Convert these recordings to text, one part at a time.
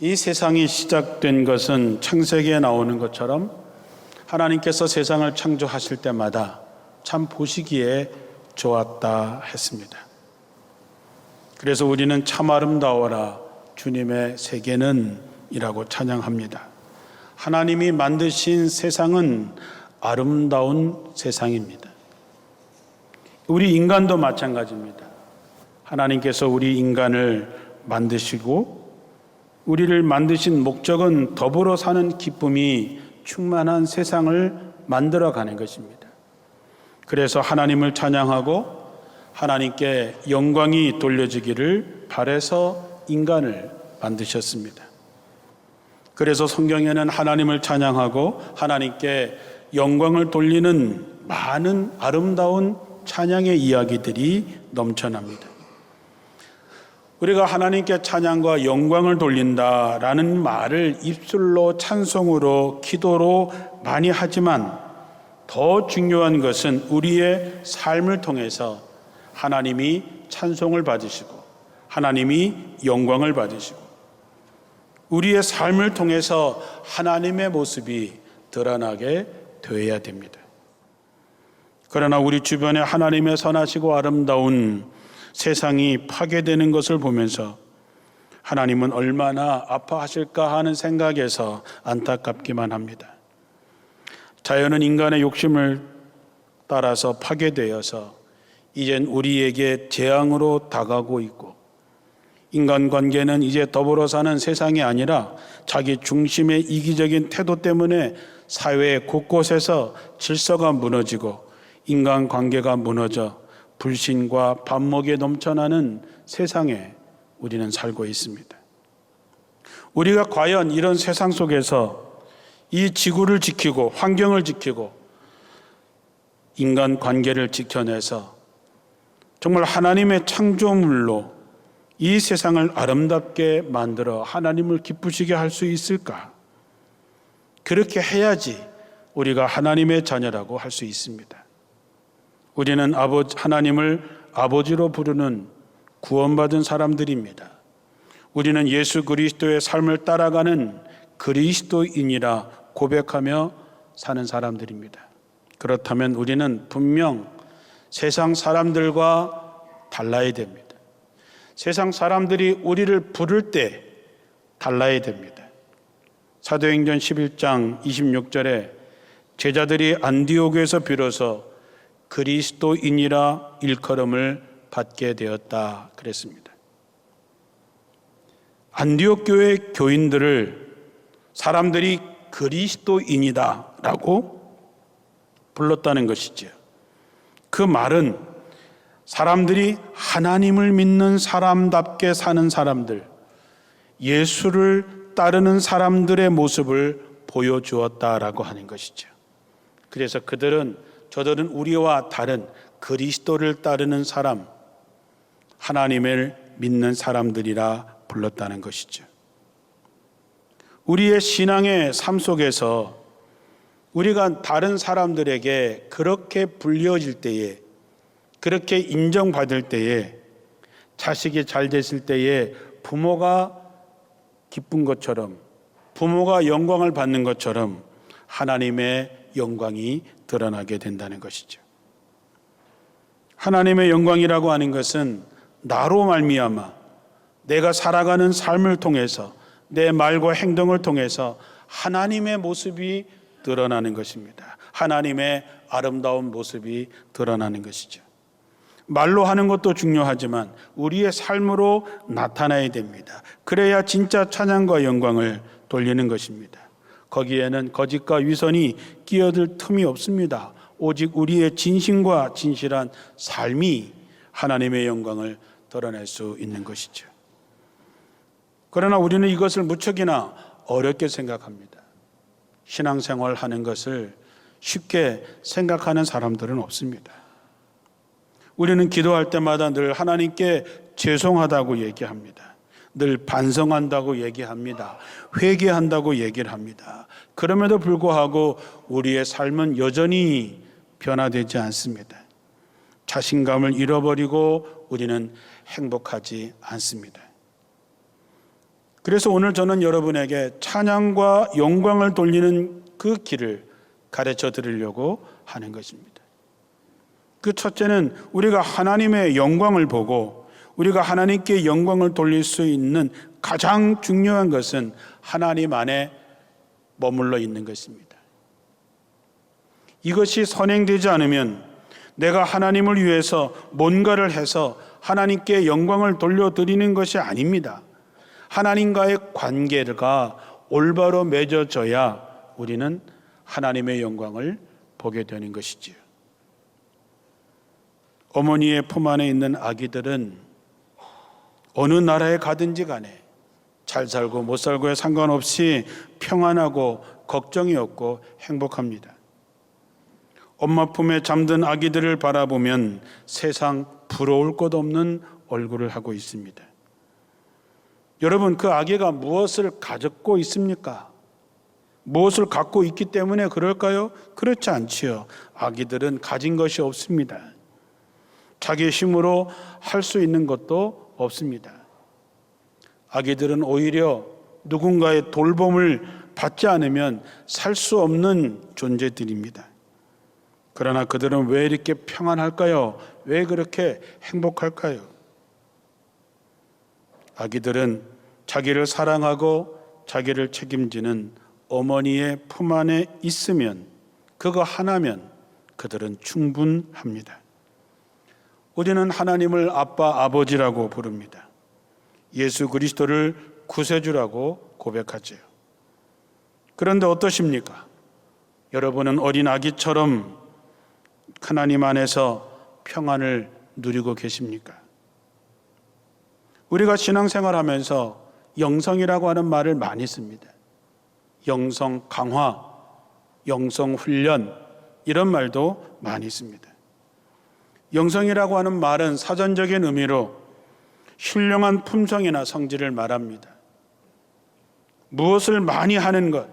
이 세상이 시작된 것은 창세기에 나오는 것처럼 하나님께서 세상을 창조하실 때마다 참 보시기에 좋았다 했습니다. 그래서 우리는 참 아름다워라 주님의 세계는 이라고 찬양합니다. 하나님이 만드신 세상은 아름다운 세상입니다. 우리 인간도 마찬가지입니다. 하나님께서 우리 인간을 만드시고 우리를 만드신 목적은 더불어 사는 기쁨이 충만한 세상을 만들어 가는 것입니다. 그래서 하나님을 찬양하고 하나님께 영광이 돌려지기를 바래서 인간을 만드셨습니다. 그래서 성경에는 하나님을 찬양하고 하나님께 영광을 돌리는 많은 아름다운 찬양의 이야기들이 넘쳐납니다. 우리가 하나님께 찬양과 영광을 돌린다라는 말을 입술로 찬송으로 기도로 많이 하지만 더 중요한 것은 우리의 삶을 통해서 하나님이 찬송을 받으시고 하나님이 영광을 받으시고 우리의 삶을 통해서 하나님의 모습이 드러나게 되어야 됩니다. 그러나 우리 주변에 하나님의 선하시고 아름다운 세상이 파괴되는 것을 보면서 하나님은 얼마나 아파하실까 하는 생각에서 안타깝기만 합니다. 자연은 인간의 욕심을 따라서 파괴되어서 이젠 우리에게 재앙으로 다가오고 있고 인간 관계는 이제 더불어 사는 세상이 아니라 자기 중심의 이기적인 태도 때문에 사회 곳곳에서 질서가 무너지고 인간 관계가 무너져 불신과 반목에 넘쳐나는 세상에 우리는 살고 있습니다. 우리가 과연 이런 세상 속에서 이 지구를 지키고 환경을 지키고 인간 관계를 지켜내서 정말 하나님의 창조물로 이 세상을 아름답게 만들어 하나님을 기쁘시게 할 수 있을까? 그렇게 해야지 우리가 하나님의 자녀라고 할 수 있습니다. 우리는 아버지, 하나님을 아버지로 부르는 구원받은 사람들입니다. 우리는 예수 그리스도의 삶을 따라가는 그리스도인이라 고백하며 사는 사람들입니다. 그렇다면 우리는 분명 세상 사람들과 달라야 됩니다. 세상 사람들이 우리를 부를 때 달라야 됩니다. 사도행전 11장 26절에 제자들이 안디옥에서 비로소 그리스도인이라 일컬음을 받게 되었다 그랬습니다. 안디옥 교회 교인들을 사람들이 그리스도인이다라고 불렀다는 것이죠. 그 말은 사람들이 하나님을 믿는 사람답게 사는 사람들, 예수를 따르는 사람들의 모습을 보여주었다라고 하는 것이죠. 그래서 그들은 저들은 우리와 다른 그리스도를 따르는 사람, 하나님을 믿는 사람들이라 불렀다는 것이죠. 우리의 신앙의 삶 속에서 우리가 다른 사람들에게 그렇게 불려질 때에 그렇게 인정받을 때에 자식이 잘 됐을 때에 부모가 기쁜 것처럼 부모가 영광을 받는 것처럼 하나님의 영광이 드러나게 된다는 것이죠. 하나님의 영광이라고 하는 것은 나로 말미암아 내가 살아가는 삶을 통해서 내 말과 행동을 통해서 하나님의 모습이 드러나는 것입니다. 하나님의 아름다운 모습이 드러나는 것이죠. 말로 하는 것도 중요하지만 우리의 삶으로 나타나야 됩니다. 그래야 진짜 찬양과 영광을 돌리는 것입니다. 거기에는 거짓과 위선이 끼어들 틈이 없습니다. 오직 우리의 진심과 진실한 삶이 하나님의 영광을 드러낼 수 있는 것이죠. 그러나 우리는 이것을 무척이나 어렵게 생각합니다. 신앙생활 하는 것을 쉽게 생각하는 사람들은 없습니다. 우리는 기도할 때마다 늘 하나님께 죄송하다고 얘기합니다. 늘 반성한다고 얘기합니다. 회개한다고 얘기를 합니다. 그럼에도 불구하고 우리의 삶은 여전히 변화되지 않습니다. 자신감을 잃어버리고 우리는 행복하지 않습니다. 그래서 오늘 저는 여러분에게 찬양과 영광을 돌리는 그 길을 가르쳐 드리려고 하는 것입니다. 그 첫째는 우리가 하나님의 영광을 보고 우리가 하나님께 영광을 돌릴 수 있는 가장 중요한 것은 하나님 안에 머물러 있는 것입니다. 이것이 선행되지 않으면 내가 하나님을 위해서 뭔가를 해서 하나님께 영광을 돌려드리는 것이 아닙니다. 하나님과의 관계가 올바로 맺어져야 우리는 하나님의 영광을 보게 되는 것이지요. 어머니의 품 안에 있는 아기들은 어느 나라에 가든지 간에 잘 살고 못 살고에 상관없이 평안하고 걱정이 없고 행복합니다. 엄마 품에 잠든 아기들을 바라보면 세상 부러울 것 없는 얼굴을 하고 있습니다. 여러분, 그 아기가 무엇을 가졌고 있습니까? 무엇을 갖고 있기 때문에 그럴까요? 그렇지 않지요. 아기들은 가진 것이 없습니다. 자기 힘으로 할 수 있는 것도 없습니다. 아기들은 오히려 누군가의 돌봄을 받지 않으면 살 수 없는 존재들입니다. 그러나 그들은 왜 이렇게 평안할까요? 왜 그렇게 행복할까요? 아기들은 자기를 사랑하고 자기를 책임지는 어머니의 품 안에 있으면 그거 하나면 그들은 충분합니다. 우리는 하나님을 아빠 아버지라고 부릅니다. 예수 그리스도를 구세주라고 고백하지요. 그런데 어떠십니까? 여러분은 어린 아기처럼 하나님 안에서 평안을 누리고 계십니까? 우리가 신앙생활 하면서 영성이라고 하는 말을 많이 씁니다. 영성 강화, 영성 훈련, 이런 말도 많이 씁니다. 영성이라고 하는 말은 사전적인 의미로 훌륭한 품성이나 성질을 말합니다. 무엇을 많이 하는 것,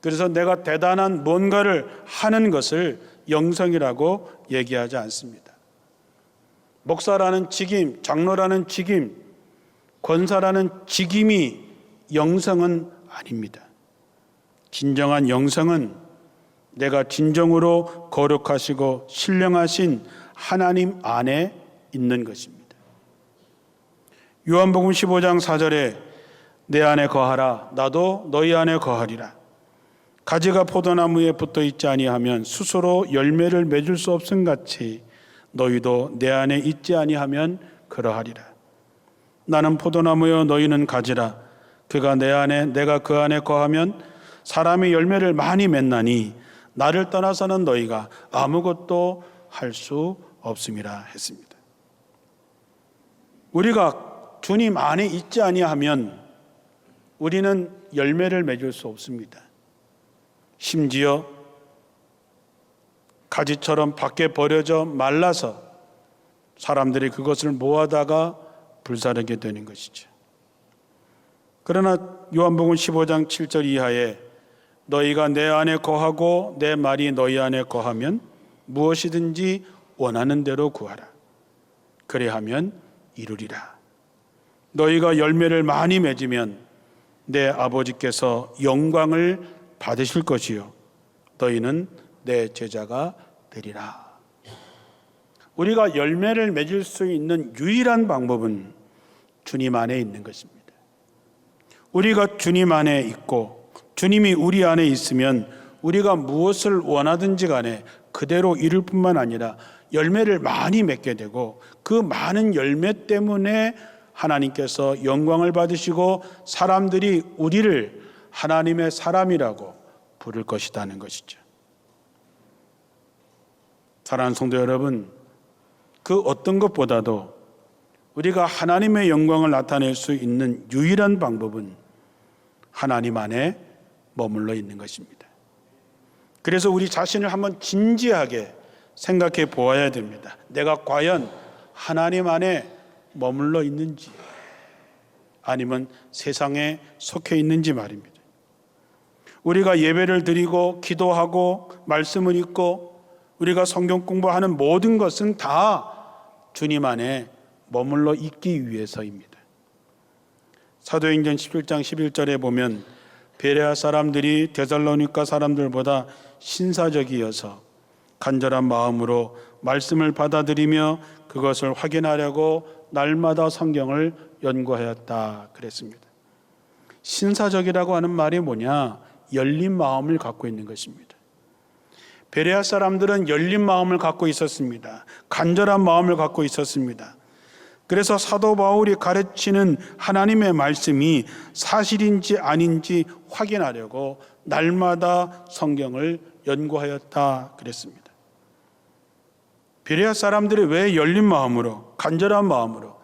그래서 내가 대단한 뭔가를 하는 것을 영성이라고 얘기하지 않습니다. 목사라는 직임, 장로라는 직임, 권사라는 직임이 영성은 아닙니다. 진정한 영성은 내가 진정으로 거룩하시고 신령하신 하나님 안에 있는 것입니다. 요한복음 15장 4절에 내 안에 거하라 나도 너희 안에 거하리라. 가지가 포도나무에 붙어 있지 아니하면 스스로 열매를 맺을 수 없음 같이 너희도 내 안에 있지 아니하면 그러하리라. 나는 포도나무여 너희는 가지라. 그가 내 안에 내가 그 안에 거하면 사람이 열매를 많이 맺나니 나를 떠나서는 너희가 아무것도 할 수 없음이라 했습니다. 우리가 주님 안에 있지 아니하면 우리는 열매를 맺을 수 없습니다. 심지어 가지처럼 밖에 버려져 말라서 사람들이 그것을 모아다가 불사르게 되는 것이죠. 그러나 요한복음 15장 7절 이하에 너희가 내 안에 거하고 내 말이 너희 안에 거하면 무엇이든지 원하는 대로 구하라. 그래하면 이루리라. 너희가 열매를 많이 맺으면 내 아버지께서 영광을 받으실 것이요. 너희는 내 제자가 되리라. 우리가 열매를 맺을 수 있는 유일한 방법은 주님 안에 있는 것입니다. 우리가 주님 안에 있고 주님이 우리 안에 있으면 우리가 무엇을 원하든지 간에 그대로 이룰 뿐만 아니라 열매를 많이 맺게 되고 그 많은 열매 때문에 하나님께서 영광을 받으시고 사람들이 우리를 하나님의 사람이라고 부를 것이라는 것이죠. 사랑하는 성도 여러분, 그 어떤 것보다도 우리가 하나님의 영광을 나타낼 수 있는 유일한 방법은 하나님 안에 머물러 있는 것입니다. 그래서 우리 자신을 한번 진지하게 생각해 보아야 됩니다. 내가 과연 하나님 안에 머물러 있는지 아니면 세상에 속해 있는지 말입니다. 우리가 예배를 드리고 기도하고 말씀을 읽고 우리가 성경 공부하는 모든 것은 다 주님 안에 머물러 있기 위해서입니다. 사도행전 11장 11절에 보면 베레아 사람들이 데살로니가 사람들보다 신사적이어서 간절한 마음으로 말씀을 받아들이며 그것을 확인하려고 날마다 성경을 연구하였다 그랬습니다. 신사적이라고 하는 말이 뭐냐? 열린 마음을 갖고 있는 것입니다. 베레아 사람들은 열린 마음을 갖고 있었습니다. 간절한 마음을 갖고 있었습니다. 그래서 사도 바울이 가르치는 하나님의 말씀이 사실인지 아닌지 확인하려고 날마다 성경을 연구하였다 그랬습니다. 베레아 사람들이 왜 열린 마음으로 간절한 마음으로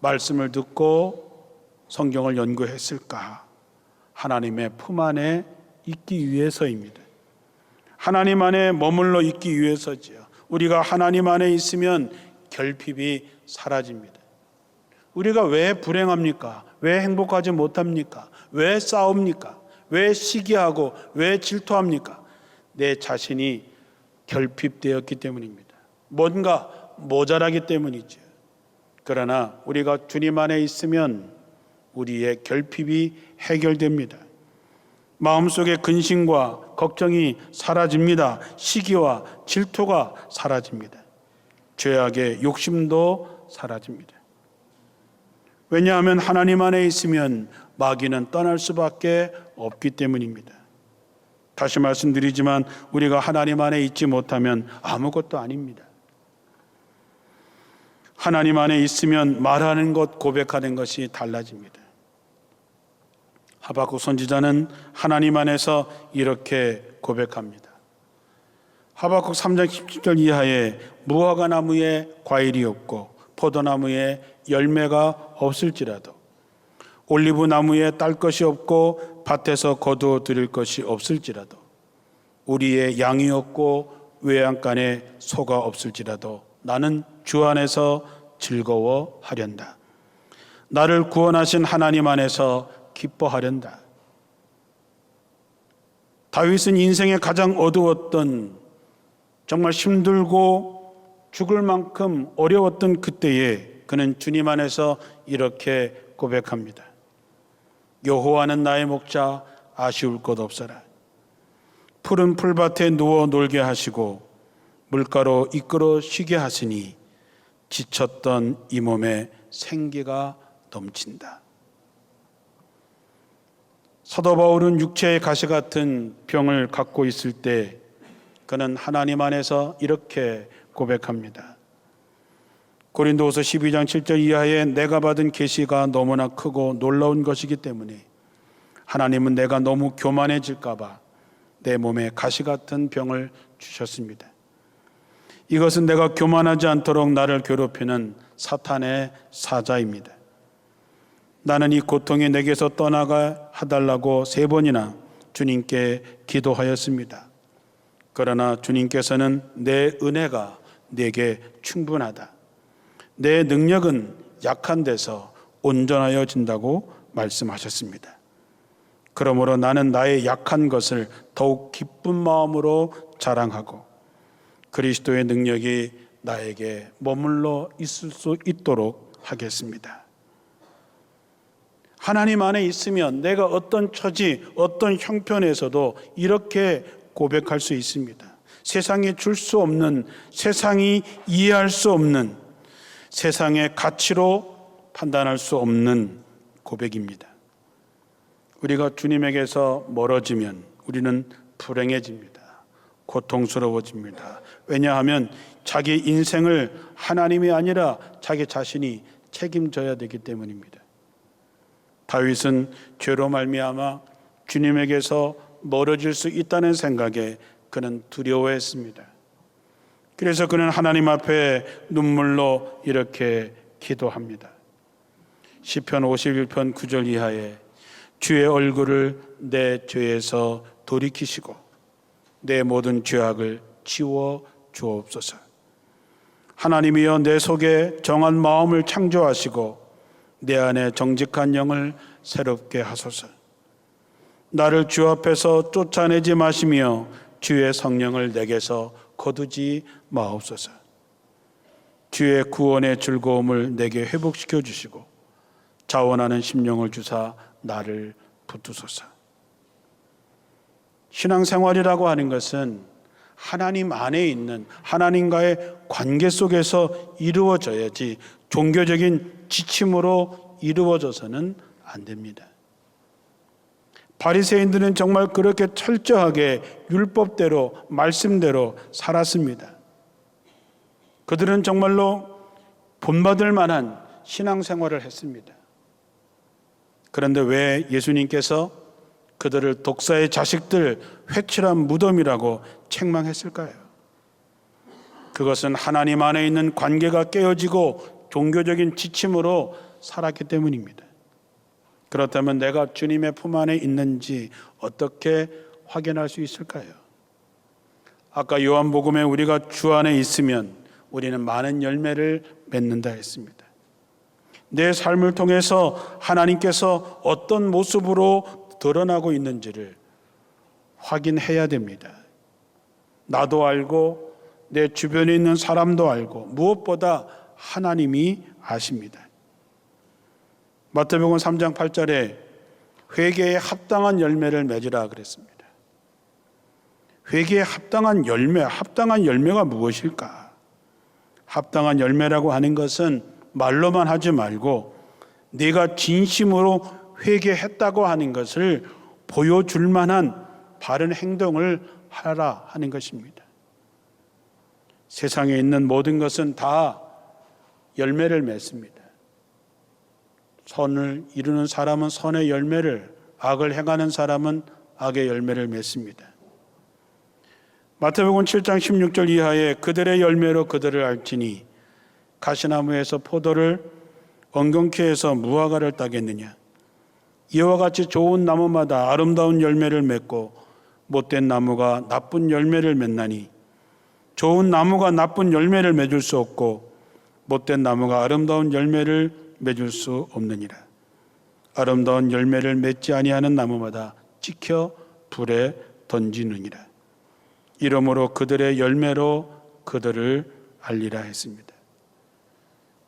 말씀을 듣고 성경을 연구했을까? 하나님의 품 안에 있기 위해서입니다. 하나님 안에 머물러 있기 위해서지요. 우리가 하나님 안에 있으면 결핍이 사라집니다. 우리가 왜 불행합니까? 왜 행복하지 못합니까? 왜 싸웁니까? 왜 시기하고 왜 질투합니까? 내 자신이 결핍되었기 때문입니다. 뭔가 모자라기 때문이죠. 그러나 우리가 주님 안에 있으면 우리의 결핍이 해결됩니다. 마음속의 근심과 걱정이 사라집니다. 시기와 질투가 사라집니다. 죄악의 욕심도 사라집니다. 왜냐하면 하나님 안에 있으면 마귀는 떠날 수밖에 없기 때문입니다. 다시 말씀드리지만 우리가 하나님 안에 있지 못하면 아무것도 아닙니다. 하나님 안에 있으면 말하는 것, 고백하는 것이 달라집니다. 하박국 선지자는 하나님 안에서 이렇게 고백합니다. 하박국 3장 17절 이하에 무화과 나무에 과일이 없고 포도나무에 열매가 없을지라도 올리브 나무에 딸 것이 없고 밭에서 거두어 드릴 것이 없을지라도 우리의 양이 없고 외양간에 소가 없을지라도 나는 주 안에서 즐거워하련다. 나를 구원하신 하나님 안에서 기뻐하련다. 다윗은 인생의 가장 어두웠던 정말 힘들고 죽을 만큼 어려웠던 그때에 그는 주님 안에서 이렇게 고백합니다. 여호와는 나의 목자 아쉬울 것 없어라. 푸른 풀밭에 누워 놀게 하시고 물가로 이끌어 쉬게 하시니 지쳤던 이 몸에 생기가 넘친다. 사도 바울은 육체의 가시 같은 병을 갖고 있을 때 그는 하나님 안에서 이렇게 고백합니다. 고린도후서 12장 7절 이하에 내가 받은 계시가 너무나 크고 놀라운 것이기 때문에 하나님은 내가 너무 교만해질까 봐내 몸에 가시 같은 병을 주셨습니다. 이것은 내가 교만하지 않도록 나를 괴롭히는 사탄의 사자입니다. 나는 이 고통이 내게서 떠나가 하달라고 세 번이나 주님께 기도하였습니다. 그러나 주님께서는 내 은혜가 내게 충분하다. 내 능력은 약한 데서 온전하여 진다고 말씀하셨습니다. 그러므로 나는 나의 약한 것을 더욱 기쁜 마음으로 자랑하고 그리스도의 능력이 나에게 머물러 있을 수 있도록 하겠습니다. 하나님 안에 있으면 내가 어떤 처지, 어떤 형편에서도 이렇게 고백할 수 있습니다. 세상에 줄수 없는, 세상이 이해할 수 없는, 세상의 가치로 판단할 수 없는 고백입니다. 우리가 주님에게서 멀어지면 우리는 불행해집니다. 고통스러워집니다. 왜냐하면 자기 인생을 하나님이 아니라 자기 자신이 책임져야 되기 때문입니다. 다윗은 죄로 말미암아 주님에게서 멀어질 수 있다는 생각에 그는 두려워했습니다. 그래서 그는 하나님 앞에 눈물로 이렇게 기도합니다. 시편 51편 9절 이하에 주의 얼굴을 내 죄에서 돌이키시고 내 모든 죄악을 치워 주옵소서. 하나님이여 내 속에 정한 마음을 창조하시고 내 안에 정직한 영을 새롭게 하소서. 나를 주 앞에서 쫓아내지 마시며 주의 성령을 내게서 거두지 마옵소서. 주의 구원의 즐거움을 내게 회복시켜 주시고 자원하는 심령을 주사 나를 붙드소서. 신앙생활이라고 하는 것은 하나님 안에 있는 하나님과의 관계 속에서 이루어져야지 종교적인 지침으로 이루어져서는 안 됩니다. 바리새인들은 정말 그렇게 철저하게 율법대로 말씀대로 살았습니다. 그들은 정말로 본받을 만한 신앙생활을 했습니다. 그런데 왜 예수님께서 그들을 독사의 자식들 회칠한 무덤이라고 책망했을까요? 그것은 하나님 안에 있는 관계가 깨어지고 종교적인 지침으로 살았기 때문입니다. 그렇다면 내가 주님의 품 안에 있는지 어떻게 확인할 수 있을까요? 아까 요한복음에 우리가 주 안에 있으면 우리는 많은 열매를 맺는다 했습니다. 내 삶을 통해서 하나님께서 어떤 모습으로 드러나고 있는지를 확인해야 됩니다. 나도 알고 내 주변에 있는 사람도 알고 무엇보다 하나님이 아십니다. 마태복음 3장 8절에 회개에 합당한 열매를 맺으라 그랬습니다. 회개에 합당한 열매, 합당한 열매가 무엇일까? 합당한 열매라고 하는 것은 말로만 하지 말고 네가 진심으로 회개했다고 하는 것을 보여줄 만한 바른 행동을 하라 하는 것입니다. 세상에 있는 모든 것은 다 열매를 맺습니다. 선을 이루는 사람은 선의 열매를, 악을 행하는 사람은 악의 열매를 맺습니다. 마태복음 7장 16절 이하에 그들의 열매로 그들을 알지니 가시나무에서 포도를 엉겅퀴 해서 무화과를 따겠느냐 이와 같이 좋은 나무마다 아름다운 열매를 맺고 못된 나무가 나쁜 열매를 맺나니 좋은 나무가 나쁜 열매를 맺을 수 없고 못된 나무가 아름다운 열매를 맺을 수 없느니라 아름다운 열매를 맺지 아니하는 나무마다 찍혀 불에 던지느니라 이러므로 그들의 열매로 그들을 알리라 했습니다.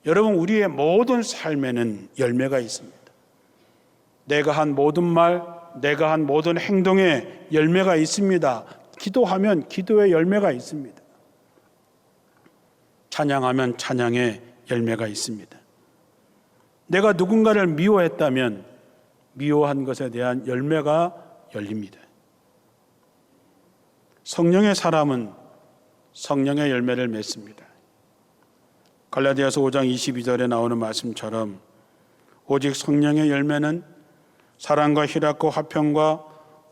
여러분 우리의 모든 삶에는 열매가 있습니다. 내가 한 모든 말, 내가 한 모든 행동에 열매가 있습니다. 기도하면 기도의 열매가 있습니다. 찬양하면 찬양의 열매가 있습니다. 내가 누군가를 미워했다면 미워한 것에 대한 열매가 열립니다. 성령의 사람은 성령의 열매를 맺습니다. 갈라디아서 5장 22절에 나오는 말씀처럼 오직 성령의 열매는 사랑과 희락과 화평과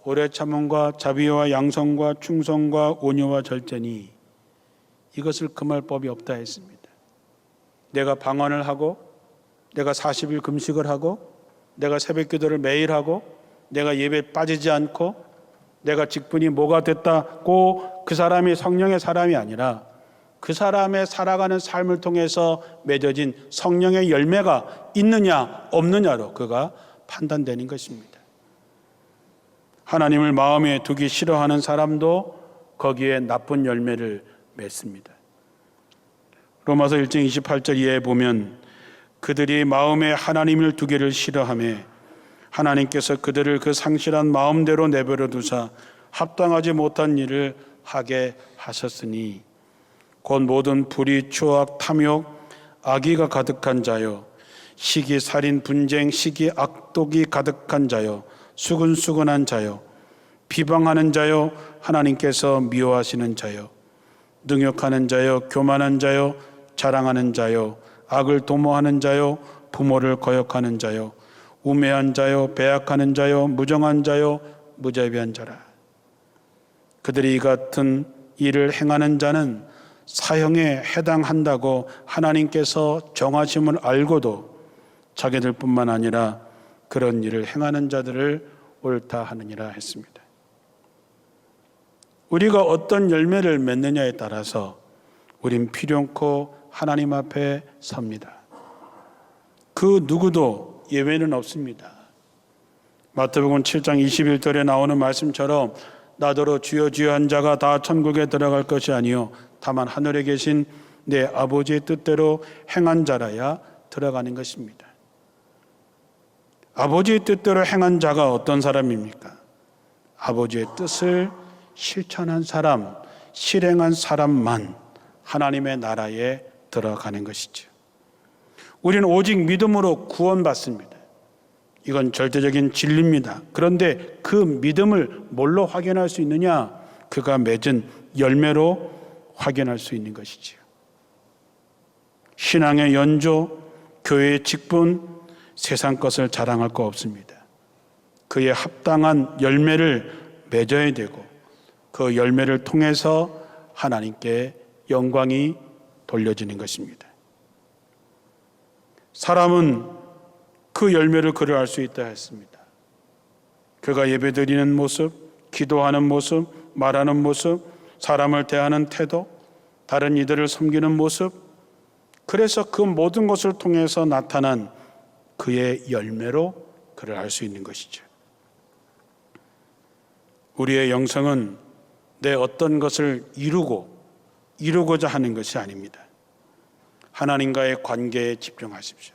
오래 참음과 자비와 양성과 충성과 온유와 절제니 이것을 금할 법이 없다 했습니다. 내가 방언을 하고 내가 40일 금식을 하고 내가 새벽 기도를 매일 하고 내가 예배 빠지지 않고 내가 직분이 뭐가 됐다고 그 사람이 성령의 사람이 아니라 그 사람의 살아가는 삶을 통해서 맺어진 성령의 열매가 있느냐 없느냐로 그가 판단되는 것입니다. 하나님을 마음에 두기 싫어하는 사람도 거기에 나쁜 열매를 맺습니다. 로마서 1장 28절 이하에 보면 그들이 마음에 하나님을 두기를 싫어하며 하나님께서 그들을 그 상실한 마음대로 내버려 두사 합당하지 못한 일을 하게 하셨으니 곧 모든 불의 추악 탐욕 악의가 가득한 자요 시기 살인 분쟁 시기 악독이 가득한 자요 수근수근한 자요 비방하는 자요 하나님께서 미워하시는 자요 능욕하는 자요 교만한 자요 자랑하는 자요 악을 도모하는 자요 부모를 거역하는 자요 우매한 자요 배약하는 자요 무정한 자요 무자비한 자라 그들이 이 같은 일을 행하는 자는 사형에 해당한다고 하나님께서 정하심을 알고도 자기들뿐만 아니라 그런 일을 행하는 자들을 옳다 하느니라 했습니다. 우리가 어떤 열매를 맺느냐에 따라서 우린 필요코 하나님 앞에 섭니다. 그 누구도 예외는 없습니다. 마태복음 7장 21절에 나오는 말씀처럼 나더러 주여 주여 한 자가 다 천국에 들어갈 것이 아니요 다만 하늘에 계신 내 아버지의 뜻대로 행한 자라야 들어가는 것입니다. 아버지의 뜻대로 행한 자가 어떤 사람입니까? 아버지의 뜻을 실천한 사람, 실행한 사람만 하나님의 나라에 들어가는 것이죠. 우리는 오직 믿음으로 구원받습니다. 이건 절대적인 진리입니다. 그런데 그 믿음을 뭘로 확인할 수 있느냐? 그가 맺은 열매로 확인할 수 있는 것이지요. 신앙의 연조, 교회의 직분, 세상 것을 자랑할 거 없습니다. 그에 합당한 열매를 맺어야 되고 그 열매를 통해서 하나님께 영광이 돌려지는 것입니다. 사람은 그 열매를 그를 알 수 있다 했습니다. 그가 예배드리는 모습, 기도하는 모습, 말하는 모습, 사람을 대하는 태도, 다른 이들을 섬기는 모습, 그래서 그 모든 것을 통해서 나타난 그의 열매로 그를 알 수 있는 것이죠. 우리의 영성은 내 어떤 것을 이루고 이루고자 하는 것이 아닙니다. 하나님과의 관계에 집중하십시오.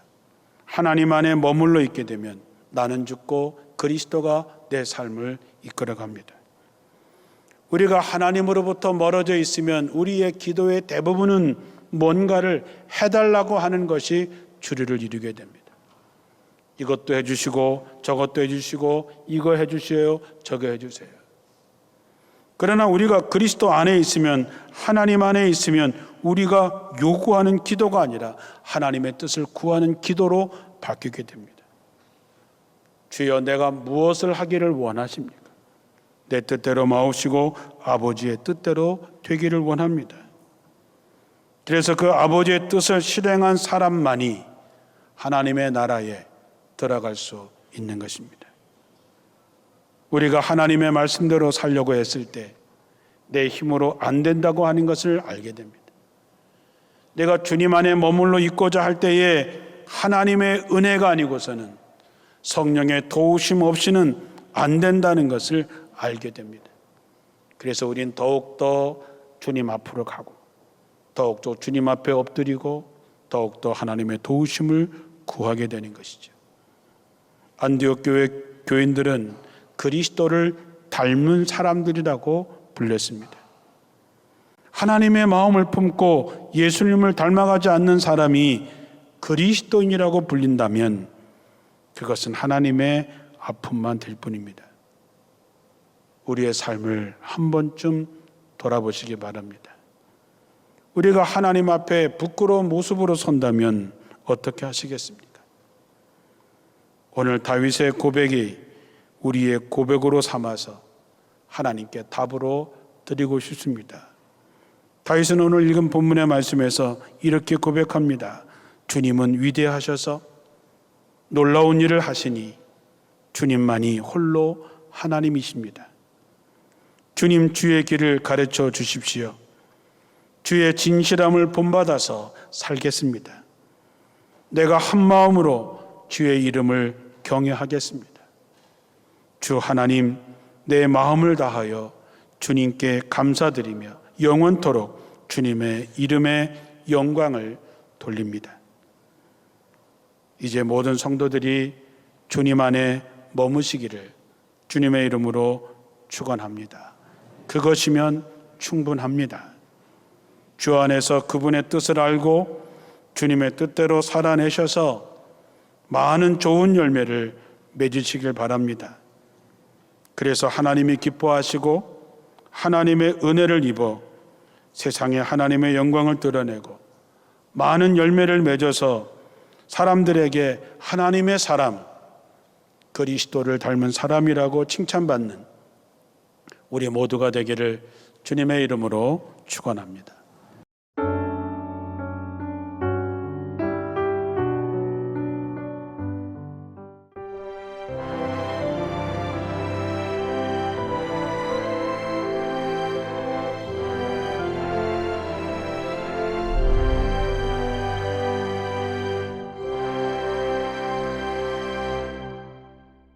하나님 안에 머물러 있게 되면 나는 죽고 그리스도가 내 삶을 이끌어 갑니다. 우리가 하나님으로부터 멀어져 있으면 우리의 기도의 대부분은 뭔가를 해달라고 하는 것이 주류를 이루게 됩니다. 이것도 해주시고 저것도 해주시고 이거 해주세요 저거 해주세요. 그러나 우리가 그리스도 안에 있으면 하나님 안에 있으면 우리가 요구하는 기도가 아니라 하나님의 뜻을 구하는 기도로 바뀌게 됩니다. 주여 내가 무엇을 하기를 원하십니까? 내 뜻대로 마옵시고 아버지의 뜻대로 되기를 원합니다. 그래서 그 아버지의 뜻을 실행한 사람만이 하나님의 나라에 들어갈 수 있는 것입니다. 우리가 하나님의 말씀대로 살려고 했을 때 내 힘으로 안 된다고 하는 것을 알게 됩니다. 내가 주님 안에 머물러 있고자 할 때에 하나님의 은혜가 아니고서는 성령의 도우심 없이는 안 된다는 것을 알게 됩니다. 그래서 우린 더욱더 주님 앞으로 가고 더욱더 주님 앞에 엎드리고 더욱더 하나님의 도우심을 구하게 되는 것이죠. 안디옥 교회 교인들은 그리스도를 닮은 사람들이라고 불렸습니다. 하나님의 마음을 품고 예수님을 닮아가지 않는 사람이 그리스도인이라고 불린다면 그것은 하나님의 아픔만 될 뿐입니다. 우리의 삶을 한 번쯤 돌아보시기 바랍니다. 우리가 하나님 앞에 부끄러운 모습으로 선다면 어떻게 하시겠습니까? 오늘 다윗의 고백이 우리의 고백으로 삼아서 하나님께 답으로 드리고 싶습니다. 다윗은 오늘 읽은 본문의 말씀에서 이렇게 고백합니다. 주님은 위대하셔서 놀라운 일을 하시니 주님만이 홀로 하나님이십니다. 주님 주의 길을 가르쳐 주십시오. 주의 진실함을 본받아서 살겠습니다. 내가 한 마음으로 주의 이름을 경외하겠습니다. 주 하나님, 내 마음을 다하여 주님께 감사드리며 영원토록 주님의 이름의 영광을 돌립니다. 이제 모든 성도들이 주님 안에 머무시기를 주님의 이름으로 축원합니다. 그것이면 충분합니다. 주 안에서 그분의 뜻을 알고 주님의 뜻대로 살아내셔서 많은 좋은 열매를 맺으시길 바랍니다. 그래서 하나님이 기뻐하시고 하나님의 은혜를 입어 세상에 하나님의 영광을 드러내고 많은 열매를 맺어서 사람들에게 하나님의 사람, 그리스도를 닮은 사람이라고 칭찬받는 우리 모두가 되기를 주님의 이름으로 축원합니다.